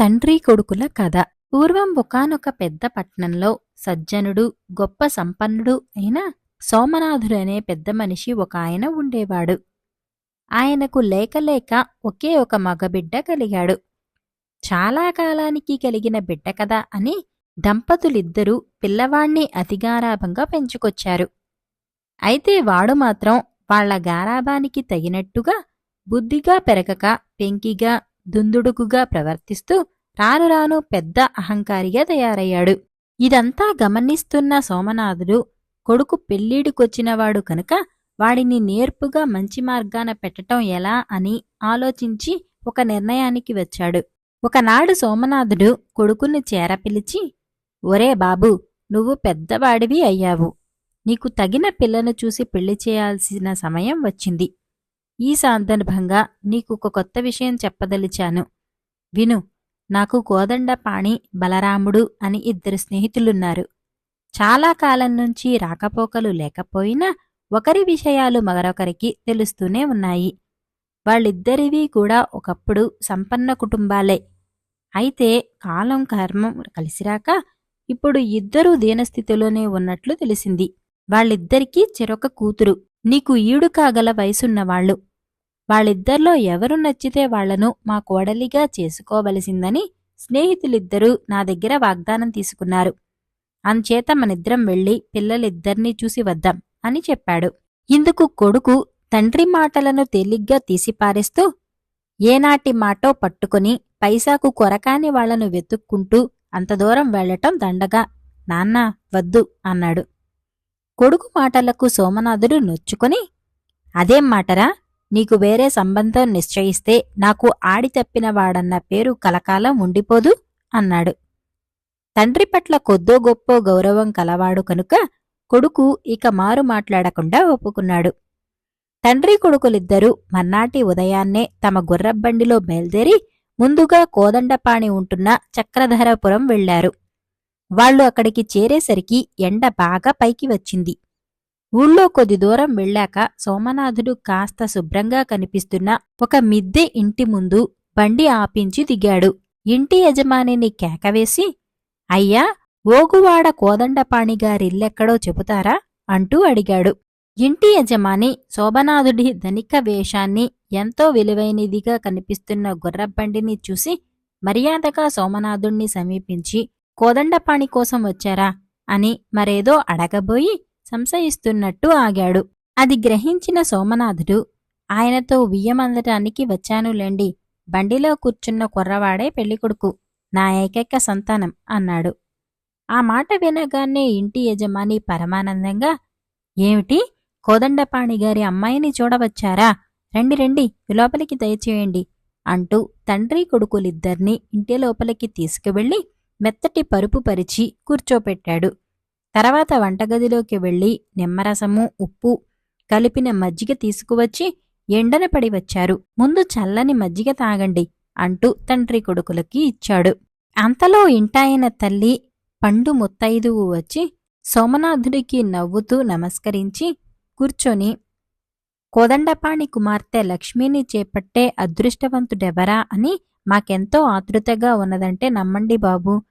తండ్రి కొడుకుల కథ. పూర్వం ఒకానొక పెద్ద పట్నంలో సజ్జనుడు గొప్ప సంపన్నుడు అయిన సోమనాథుడనే పెద్ద మనిషి ఒక ఆయన ఉండేవాడు. ఆయనకు లేకలేక ఒకే ఒక మగబిడ్డ కలిగాడు. చాలా కాలానికి కలిగిన బిడ్డ కదా అని దంపతులిద్దరూ పిల్లవాణ్ణి అతిగారాభంగా పెంచుకొచ్చారు. అయితే వాడు మాత్రం వాళ్ళ గారాభానికి తగినట్టుగా బుద్ధిగా పెరగక పెంకిగా దుందుడుకుగా ప్రవర్తిస్తూ రాను రాను పెద్ద అహంకారిగా తయారయ్యాడు. ఇదంతా గమనిస్తున్న సోమనాథుడు కొడుకు పెళ్ళిడికొచ్చినవాడు కనుక వాడిని నేర్పుగా మంచి మార్గాన పెట్టటం ఎలా అని ఆలోచించి ఒక నిర్ణయానికి వచ్చాడు. ఒకనాడు సోమనాథుడు కొడుకుని చేరపిలిచి ఒరే బాబూ నువ్వు పెద్దవాడివి అయ్యావు. నీకు తగిన పిల్లను చూసి పెళ్ళి చేయాల్సిన సమయం వచ్చింది. ఈ సందర్భంగా నీకు ఒక కొత్త విషయం చెప్పదలిచాను. విను నాకు కోదండపాణి బలరాముడు అని ఇద్దరు స్నేహితులున్నారు. చాలా కాలం నుంచి రాకపోకలు లేకపోయినా ఒకరి విషయాలు మరొకరికి తెలుస్తూనే ఉన్నాయి. వాళ్ళిద్దరివి కూడా ఒకప్పుడు సంపన్న కుటుంబాలే. అయితే కాలం కర్మం కలిసిరాక ఇప్పుడు ఇద్దరూ దీనస్థితిలోనే ఉన్నట్లు తెలిసింది. వాళ్ళిద్దరికీ చెరొక కూతురు. నీకు ఈడు కాగల వయసున్నవాళ్ళు వాళ్ళిద్దరిలో ఎవరు నచ్చితే వాళ్ళను మా కోడలిగా చేసుకోవలసిందని స్నేహితులిద్దరూ నా దగ్గర వాగ్దానం తీసుకున్నారు. అంచేత మనిద్దరం వెళ్ళి పిల్లలిద్దర్నీ చూసి వద్దాం అని చెప్పాడు. ఇందుకు కొడుకు తండ్రి మాటలను తేలిగ్గా తీసిపారేస్తూ ఏనాటి మాటో పట్టుకుని పైసాకు కొరకాని వాళ్ళను వెతుక్కుంటూ అంత దూరం వెళ్ళటం దండగా. నాన్నా వద్దు అన్నాడు. కొడుకు మాటలకు సోమనాథుడు నొచ్చుకొని అదేం మాటరా? నీకు వేరే సంబంధం నిశ్చయిస్తే నాకు ఆడి వాడన్న పేరు కలకాలం ఉండిపోదు అన్నాడు. తండ్రి పట్ల కొద్దో గొప్పో గౌరవం కలవాడు కనుక కొడుకు ఇక మారు మాట్లాడకుండా ఒప్పుకున్నాడు. తండ్రి కొడుకులిద్దరూ మర్నాటి ఉదయాన్నే తమ గుర్రబండిలో బయలుదేరి ముందుగా కోదండపాణి ఉంటున్న చక్రధరపురం వెళ్ళారు వాళ్ళు అక్కడికి చేరేసరికి ఎండ బాగా పైకి వచ్చింది. ఊళ్ళో కొద్ది దూరం వెళ్ళాక సోమనాథుడు కాస్త శుభ్రంగా కనిపిస్తున్న ఒక మిద్దె ఇంటి ముందు బండి ఆపించి దిగాడు. ఇంటి యజమానిని కేకవేసి అయ్యా ఓగువాడ కోదండపాణిగారిల్లెక్కడో చెబుతారా? అంటూ అడిగాడు. ఇంటి యజమాని శోభనాథుడి ధనిక వేషాన్ని ఎంతో విలువైనదిగా కనిపిస్తున్న గుర్రబండిని చూసి మర్యాదగా సోమనాథుణ్ణి సమీపించి కోదండపాణి కోసం వచ్చారా? అని మరేదో అడగబోయి సంశయిస్తున్నట్టు ఆగాడు. అది గ్రహించిన సోమనాథుడు ఆయనతో వియ్యమందటానికి వచ్చానులేండి బండిలో కూర్చున్న కుర్రవాడే పెళ్ళికొడుకు నా ఏకైక సంతానం అన్నాడు. ఆ మాట వినగానే ఇంటి యజమాని పరమానందంగా ఏమిటి? కోదండపాణి గారి అమ్మాయిని చూడవచ్చారా? రండి రండి లోపలికి దయచేయండి అంటూ తండ్రి కొడుకులిద్దర్నీ ఇంటి లోపలికి తీసుకువెళ్ళి మెత్తటి పరుపు పరిచి కూర్చోపెట్టాడు. తర్వాత వంటగదిలోకి వెళ్ళి నిమ్మరసము ఉప్పు కలిపిన మజ్జిగ తీసుకువచ్చి ఎండన పడి వచ్చారు. ముందు చల్లని మజ్జిగ తాగండి అంటూ తండ్రి కొడుకులకి ఇచ్చాడు. అంతలో ఇంటాయన తల్లి పండు ముత్తైదువు వచ్చి సోమనాథుడికి నవ్వుతూ నమస్కరించి కూర్చొని కోదండపాణి కుమార్తె లక్ష్మిని చేపట్టే అదృష్టవంతుడెవరా అని మాకెంతో ఆతృతగా ఉన్నదంటే నమ్మండి బాబు.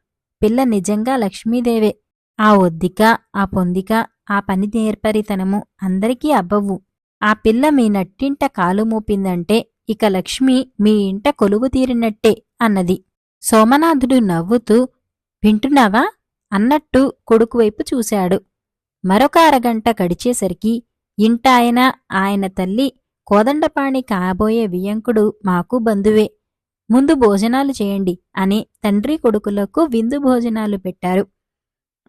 పిల్ల నిజంగా లక్ష్మీదేవే. ఆ ఒద్దిక ఆ పొందిక ఆ పని నేర్పరితనము అందరికీ అబ్బవు ఆ పిల్ల మీ నట్టింట కాలు మోపిందంటే ఇక లక్ష్మి మీ ఇంట కొలువు తీరినట్టే అన్నది. సోమనాథుడు నవ్వుతూ వింటున్నావా? అన్నట్టు కొడుకువైపు చూశాడు. మరొక అరగంట గడిచేసరికి ఇంటాయన ఆయన తల్లి కోదండపాణి కాబోయే వియంకుడు మాకు బంధువే. ముందు భోజనాలు చేయండి అని తండ్రి కొడుకులకు విందు భోజనాలు పెట్టారు.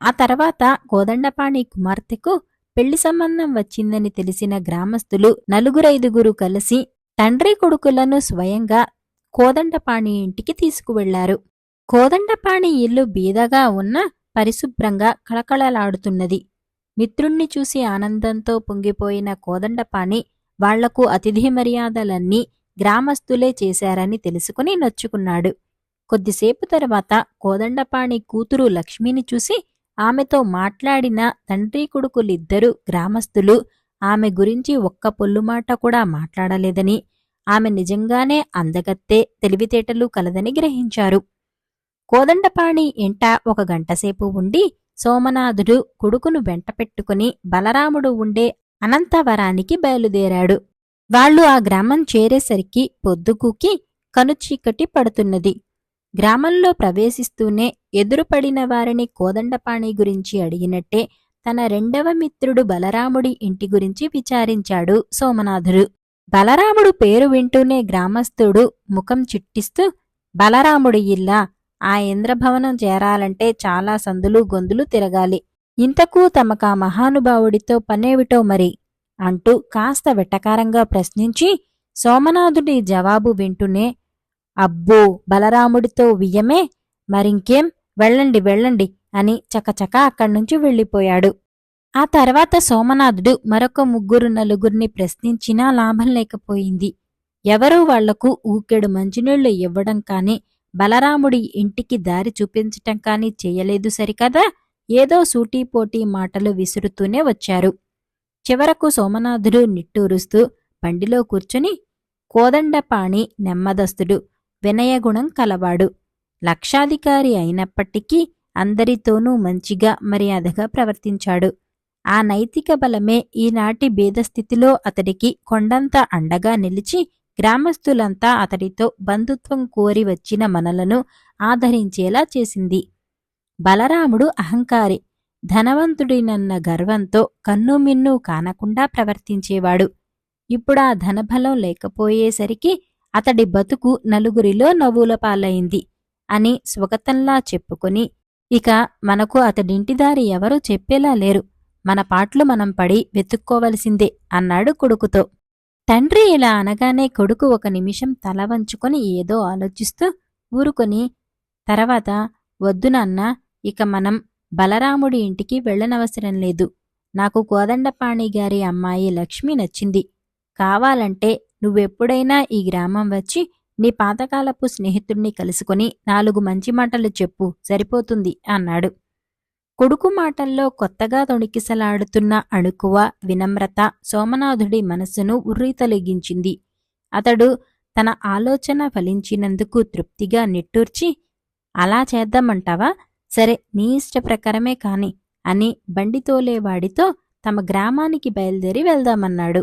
ఆ తర్వాత కోదండపాణి కుమార్తెకు పెళ్ళి సంబంధం వచ్చిందని తెలిసిన గ్రామస్తులు నలుగురైదుగురు కలిసి తండ్రి కొడుకులను స్వయంగా కోదండపాణి ఇంటికి తీసుకువెళ్ళారు. కోదండపాణి ఇల్లు బీదగా ఉన్న పరిశుభ్రంగా కళకళలాడుతున్నది. మిత్రుణ్ణి చూసి ఆనందంతో పొంగిపోయిన కోదండపాణి వాళ్ళకు అతిథి మర్యాదలన్నీ గ్రామస్తులే చేశారని తెలుసుకుని నొచ్చుకున్నాడు. కొద్దిసేపు తర్వాత కోదండపాణి కూతురు లక్ష్మిని చూసి ఆమెతో మాట్లాడిన తండ్రి కొడుకులిద్దరూ గ్రామస్తులు ఆమె గురించి ఒక్క పొల్లుమాట కూడా మాట్లాడలేదని ఆమె నిజంగానే అందగత్తే తెలివితేటలు కలదని గ్రహించారు. కోదండపాణి ఇంట ఒక గంటసేపు ఉండి సోమనాథుడు కొడుకును వెంట పెట్టుకుని బలరాముడు ఉండే అనంతవరానికి బయలుదేరాడు. వాళ్ళు ఆ గ్రామం చేరేసరికి పొద్దుకూకి కనుచీకటి పడుతున్నది. గ్రామంలో ప్రవేశిస్తూనే ఎదురుపడిన వారిని కోదండపాణి గురించి అడిగినట్టే తన రెండవ మిత్రుడు బలరాముడి ఇంటి గురించి విచారించాడు సోమనాథుడు. బలరాముడు పేరు వింటూనే గ్రామస్థుడు ముఖం చిట్టిస్తూ బలరాముడి ఇల్లా ఆ ఇంద్రభవనం చేరాలంటే చాలా సందులు గొంతులు తిరగాలి. ఇంతకు తమకా మహానుభావుడితో పనేవిటో మరి అంటూ కాస్త వెటకారంగా ప్రశ్నించి సోమనాథుడి జవాబు వింటూనే అబ్బో బలరాముడితో వియ్యమే? మరింకేం? వెళ్ళండి వెళ్ళండి అని చకచకా అక్కడ్నుంచి వెళ్ళిపోయాడు. ఆ తర్వాత సోమనాథుడు మరొక ముగ్గురు నలుగురిని ప్రశ్నించినా లాభం లేకపోయింది. ఎవరూ వాళ్ళకు ఊకెడు మంచినీళ్ళు ఇవ్వడం కాని బలరాముడి ఇంటికి దారి చూపించటం కాని చేయలేదు సరికదా? ఏదో సూటీపోటీ మాటలు విసురుతూనే వచ్చారు. చివరకు సోమనాథుడు నిట్టూరుస్తూ బండిలో కూర్చుని కోదండపాణి నెమ్మదస్తుడు వినయగుణం కలవాడు. లక్షాధికారి అయినప్పటికీ అందరితోనూ మంచిగా మర్యాదగా ప్రవర్తించాడు. ఆ నైతిక బలమే ఈనాటి భేదస్థితిలో అతడికి కొండంత అండగా నిలిచి గ్రామస్తులంతా అతడితో బంధుత్వం కోరి వచ్చిన మనలను ఆదరించేలా చేసింది. బలరాముడు అహంకారి ధనవంతుడినన్న గర్వంతో కన్నుమిన్ను కానకుండా ప్రవర్తించేవాడు. ఇప్పుడా ధనబలం లేకపోయేసరికి అతడి బతుకు నలుగురిలో నవ్వుల పాలైంది అని స్వగతంలా చెప్పుకొని ఇక మనకు అతడింటిదారి ఎవరూ చెప్పేలా లేరు. మన పాట్లు మనం పడి వెతుక్కోవలసిందే అన్నాడు కొడుకుతో. తండ్రి ఇలా అనగానే కొడుకు ఒక నిమిషం తల వంచుకొని ఏదో ఆలోచిస్తూ ఊరుకొని తర్వాత వద్దు నాన్న ఇక మనం బలరాముడి ఇంటికి వెళ్ళనవసరం లేదు. నాకు కోదండపాణి గారి అమ్మాయి లక్ష్మి నచ్చింది. కావాలంటే నువ్వెప్పుడైనా ఈ గ్రామం వచ్చి నీ పాతకాలపు స్నేహితుణ్ణి కలుసుకొని నాలుగు మంచి మాటలు చెప్పు సరిపోతుంది అన్నాడు. కొడుకు మాటల్లో కొత్తగా తొణికిసలాడుతున్న అణుకువ వినమ్రత సోమనాథుడి మనస్సును ఉర్రీతలిగించింది. అతడు తన ఆలోచన ఫలించినందుకు తృప్తిగా నిట్టూర్చి అలా చేద్దామంటావా? సరే నీ ఇష్ట ప్రకారమే కాని అని బండితోలేవాడితో తమ గ్రామానికి బయలుదేరి వెళ్దామన్నాడు.